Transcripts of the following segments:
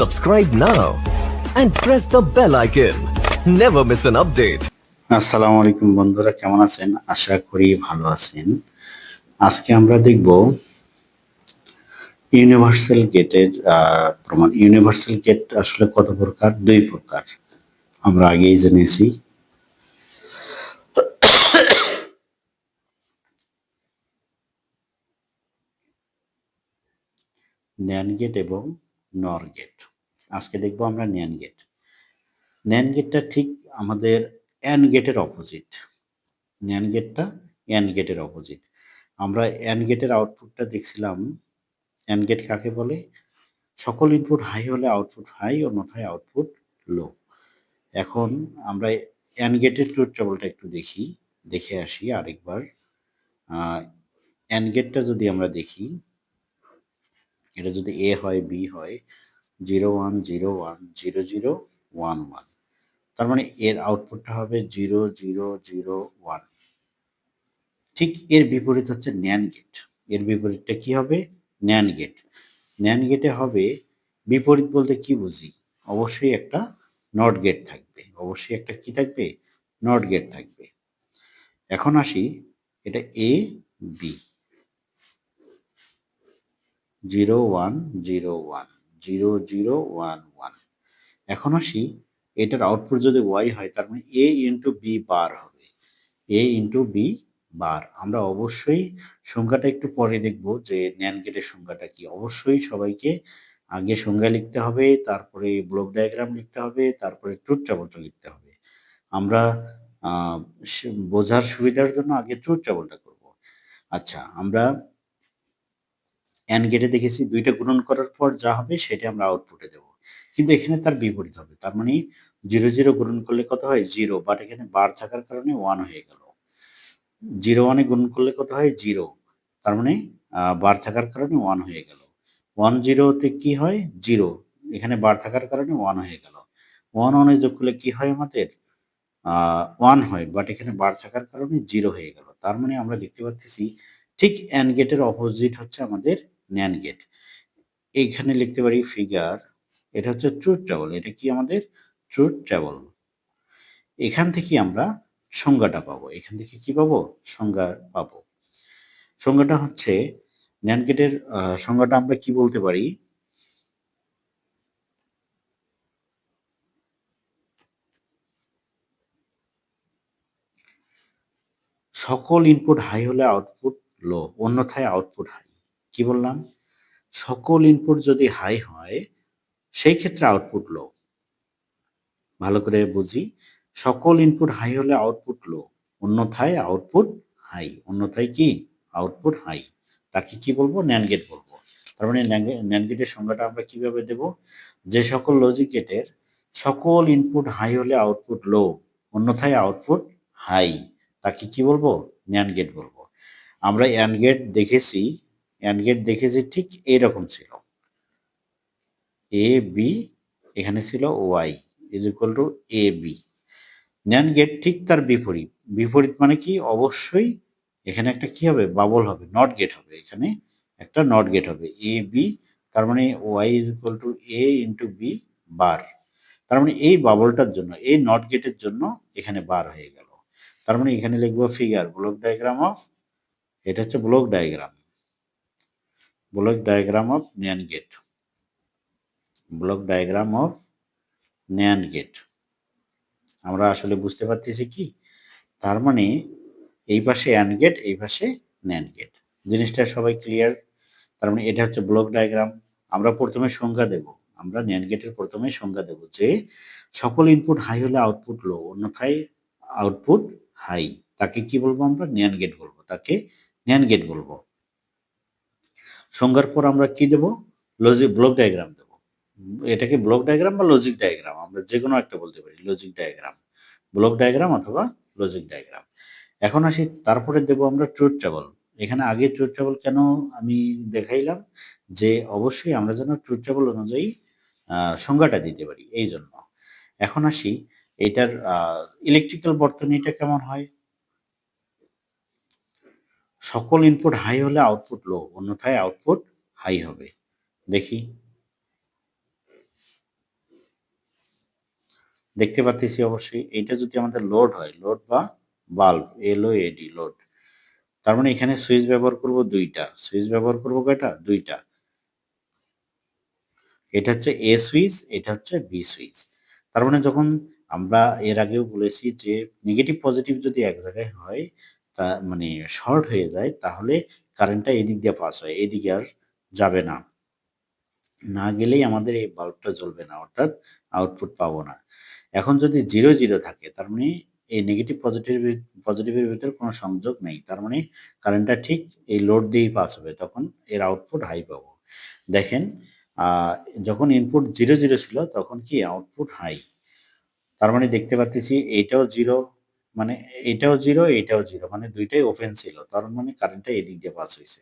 Subscribe now and press the bell icon. Never miss an update. আসসালামু আলাইকুম বন্ধুরা, কেমন আছেন? আশা করি ভালো আছেন। আজকে আমরা দেখব ইউনিভার্সাল গেটের প্রমাণ। ইউনিভার্সাল গেট আসলে কত প্রকার? দুই প্রকার। আমরা আগেই জেনেছি। ন্যান গেট এবং নর গেট আজকে দেখব আমরা ন্যান গেট ন্যান গেটটা ঠিক আমাদের অ্যান গেটের অপোজিট ন্যান গেটটা অ্যান গেটের অপোজিট আমরা অ্যান গেটের আউটপুটটা দেখছিলাম। অ্যান গেট কাকে বলে? সকল ইনপুট হাই হলে আউটপুট হাই অন্যথায় আউটপুট লো এখন আমরা অ্যান গেটের ট্রুথ ট্রাবলটা একটু দেখি, দেখে আসি আরেকবার। অ্যান গেটটা যদি আমরা দেখি এটা যদি এ হয় বি হয় zero one zero one zero zero one one তার মানে এর আউটপুটটা হবে জিরো জিরো জিরো ওয়ান ঠিক এর বিপরীত হচ্ছে ন্যান গেটের বিপরীতটা কি হবে? ন্যান গেট ন্যান গেটে হবে বিপরীত বলতে কি বুঝি? অবশ্যই একটা নট গেট থাকবে। অবশ্যই একটা কি থাকবে? নট গেট থাকবে। এখন আসি এটা A B zero one zero one, zero zero one one. এখন আসি, এটার আউটপুট যদি ওয়াই হয়, তার মানে এ ইন্টু বি বার হবে। এ ইন্টু বি বার আমরা অবশ্যই সংখ্যাটা একটু পরে দেখব যে ন্যান গেটের সংখ্যাটা কি। অবশ্যই সবাইকে আগে সংজ্ঞা লিখতে হবে, তারপরে ব্লক ডায়াগ্রাম লিখতে হবে, তারপরে ট্রুথ টেবলটা লিখতে হবে। আমরা বোঝার সুবিধার জন্য আগে ট্রুথ টেবলটা করব। আচ্ছা আমরা অ্যান গেটে দেখেছি দুইটা গুণন করার পর যা হবে সেটা আমরা আউটপুটে দেব। কিন্তু এখানে তার বিপরীত হবে। তার মানে জিরো জিরো গুণন করলে কত হয়? জিরো বাট এখানে বার থাকার কারণে ওয়ান হয়ে গেল। জিরো ওয়ানে গুণন করলে কত হয়? জিরো তার মানে বার থাকার কারণে ওয়ান হয়ে গেল। ওয়ান জিরোতে কি হয়? জিরো এখানে বার থাকার কারণে ওয়ান হয়ে গেল। ওয়ান ওয়ানে যোগ করলে কি হয় আমাদের? ওয়ান হয় বাট এখানে বার থাকার কারণে জিরো হয়ে গেল। তার মানে আমরা দেখতে পাচ্ছি ঠিক অ্যান গেটের অপোজিট হচ্ছে আমাদের ন্যান গেট। এইখানে লিখতে পারি ফিগার এটা হচ্ছে ট্রুথ টেবল এটা কি আমাদের? ট্রুথ টেবল এখান থেকে আমরা সংজ্ঞাটা পাবো। এখান থেকে কি পাবো? সংজ্ঞা পাবো। সংজ্ঞাটা হচ্ছে ন্যান গেটের সংজ্ঞাটা আমরা কি বলতে পারি? সকল ইনপুট হাই হলে আউটপুট লো অন্যথায় আউটপুট হাই কি বললাম? সকল ইনপুট যদি হাই হয়, সেই ক্ষেত্রে আউটপুট লো ভালো করে বুঝি। সকল ইনপুট হাই হলে আউটপুট লো অন্যথায় আউটপুট হাই অন্যথায় কি? আউটপুট হাই তাকে কি বলব? ন্যান গেট বলব। তার মানে ন্যান গেটের সংজ্ঞাটা আমরা কীভাবে দেব? যে সকল লজিক গেটের সকল ইনপুট হাই হলে আউটপুট লো অন্যথায় আউটপুট হাই তাকে কি বলব? ন্যান গেট বলব। আমরা অ্যান গেট দেখেছি অ্যান গেট দেখেছি ঠিক এইরকম ছিল। এ বি এখানে ছিল Y is equal to A B NAND gate ঠিক তার বিপরীত। বিপরীত মানে কি? অবশ্যই এখানে একটা কি হবে? বাবল হবে নট গেট হবে। এখানে একটা নট গেট হবে। এ বি তার মানে Y is equal to A into B bar তার মানে এই বাবলটার জন্য, এই নট গেটের জন্য এখানে বার হয়ে গেল। তার মানে এখানে লিখব ফিগার ব্লক ডায়াগ্রাম অফ এটা হচ্ছে block diagram block diagram of NAND gate block diagram of NAND gate আমরা আসলে বুঝতে পারতেছি কি? তার মানে এই পাশে অ্যান গেট এই পাশে ন্যান গেট জিনিসটা সবাই ক্লিয়ার তার মানে এটা হচ্ছে ব্লক ডায়াগ্রাম আমরা প্রথমে সংজ্ঞা দেব। আমরা ন্যান গেটের প্রথমে সংজ্ঞা দেব যে সকল ইনপুট হাই হলে আউটপুট লো অন্যথায় আউটপুট হাই তাকে কি বলব আমরা? ন্যান গেট বলব। তাকে ন্যান গেট বলব। সংজ্ঞার পর আমরা কি দেব? লজিক ব্লক ডায়াগ্রাম দেব। এটাকে ব্লক ডায়াগ্রাম বা লজিক ডায়াগ্রাম আমরা যে কোনো একটা বলতে পারি লজিক ডায়াগ্রাম ব্লক ডায়াগ্রাম অথবা লজিক ডায়াগ্রাম এখন আসি, তারপরে দেব আমরা ট্রুথ টেবল এখানে আগে ট্রুথ টেবল কেন আমি দেখাইলাম? যে অবশ্যই আমরা যেন ট্রুথ টেবল অনুযায়ী সংজ্ঞাটা দিতে পারি এই জন্য এখন আসি, এটার ইলেকট্রিক্যাল বর্তনীটা কেমন হয়? সকল ইনপুট হাই হলে আউটপুট লো অন্যথায় আউটপুট হাই হবে। দেখি। দেখতে পাচ্ছি অবশ্যই, এইটা যদি আমাদের লোড হয় লোড বা বাল্ব এলও এডি লোড তার মানে এখানে সুইচ ব্যবহার করব দুইটা। সুইচ ব্যবহার করব কয়টা? দুইটা। এটা হচ্ছে এ সুইচ এটা হচ্ছে বি সুইচ তার মানে যখন আমরা এর আগেও বলেছি যে নেগেটিভ পজিটিভ যদি এক জায়গায় হয় তা মানে শর্ট হয়ে যায়, তাহলে কারেন্টটা এদিক দিয়ে পাস হয়, এদিকে আর যাবে না। না গেলেই আমাদের এই বাল্বটা জ্বলবে না, অর্থাৎ আউটপুট পাবো না। এখন যদি জিরো জিরো থাকে, তার মানে এই নেগেটিভ পজিটিভ পজিটিভের ভিতর কোনো সংযোগ নেই, তার মানে কারেন্টটা ঠিক এই লোড দিয়েই পাস হবে, তখন এর আউটপুট হাই পাবো। দেখেন যখন ইনপুট জিরো জিরো ছিল, তখন কি আউটপুট হাই তার মানে দেখতে পাচ্ছি এইটাও জিরো মানে এটাও জিরো এটাও জিরো মানে দুইটাই ওপেন ছিল। তার মানে কারেন্টটা এদিক দিয়ে পাস হয়েছে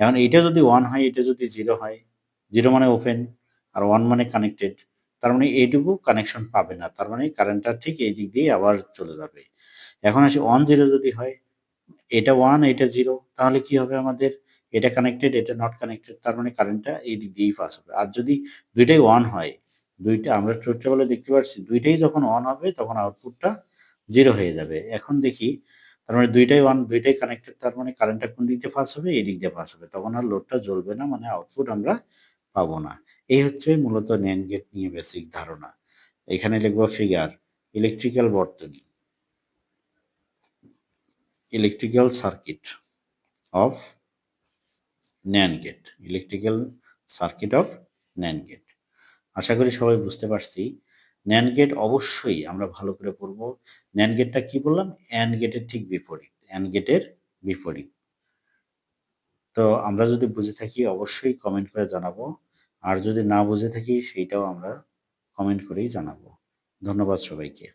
এখন এটা যদি ওয়ান হয়, এটা যদি জিরো হয় জিরো মানে ওপেন আর ওয়ান মানে কানেক্টেড তার মানে এইটুকু কানেকশন পাবে না। তার মানে কারেন্টটা ঠিক এই দিক দিয়ে আবার চলে যাবে। এখন আসি ওয়ান জিরো যদি হয়, এটা ওয়ান এটা জিরো তাহলে কি হবে আমাদের? এটা কানেক্টেড এটা নট কানেক্টেড তার মানে কারেন্টটা এই দিক দিয়েই পাস হবে। আর যদি দুইটাই ওয়ান হয়, দুইটা আমরা টোটালে দেখতে পাচ্ছি দুইটাই যখন অন হবে, তখন আউটপুটটা জিরো হয়ে যাবে। এখন দেখি, তার মানে দুইটাই ওয়ান দুইটাই কানেক্টেড তার মানে কারেন্টটা কোন দিক দিয়ে পাস হবে? এই দিক দিয়ে পাস হবে। তখন আর লোডটা জ্বলবে না মানে আউটপুট আমরা পাবো না। এই হচ্ছে মূলত ন্যান গেট নিয়ে বেসিক ধারণা। এখানে লিখব ফিগার ইলেকট্রিক্যাল বর্তনী। Electrical circuit of NAND gate electrical circuit of NAND gate আশা করি সবাই বুঝতে পারছি। ন্যান গেট অবশ্যই আমরা ভালো করে পড়ব। ন্যান গেটটা কি বললাম? অ্যান গেটের ঠিক বিপরীত। অ্যান গেটের বিপরীত। তো আমরা যদি বুঝে থাকি, অবশ্যই কমেন্ট করে জানাব। আর যদি না বুঝে থাকি, সেইটাও আমরা কমেন্ট করেই জানাব। ধন্যবাদ সবাইকে।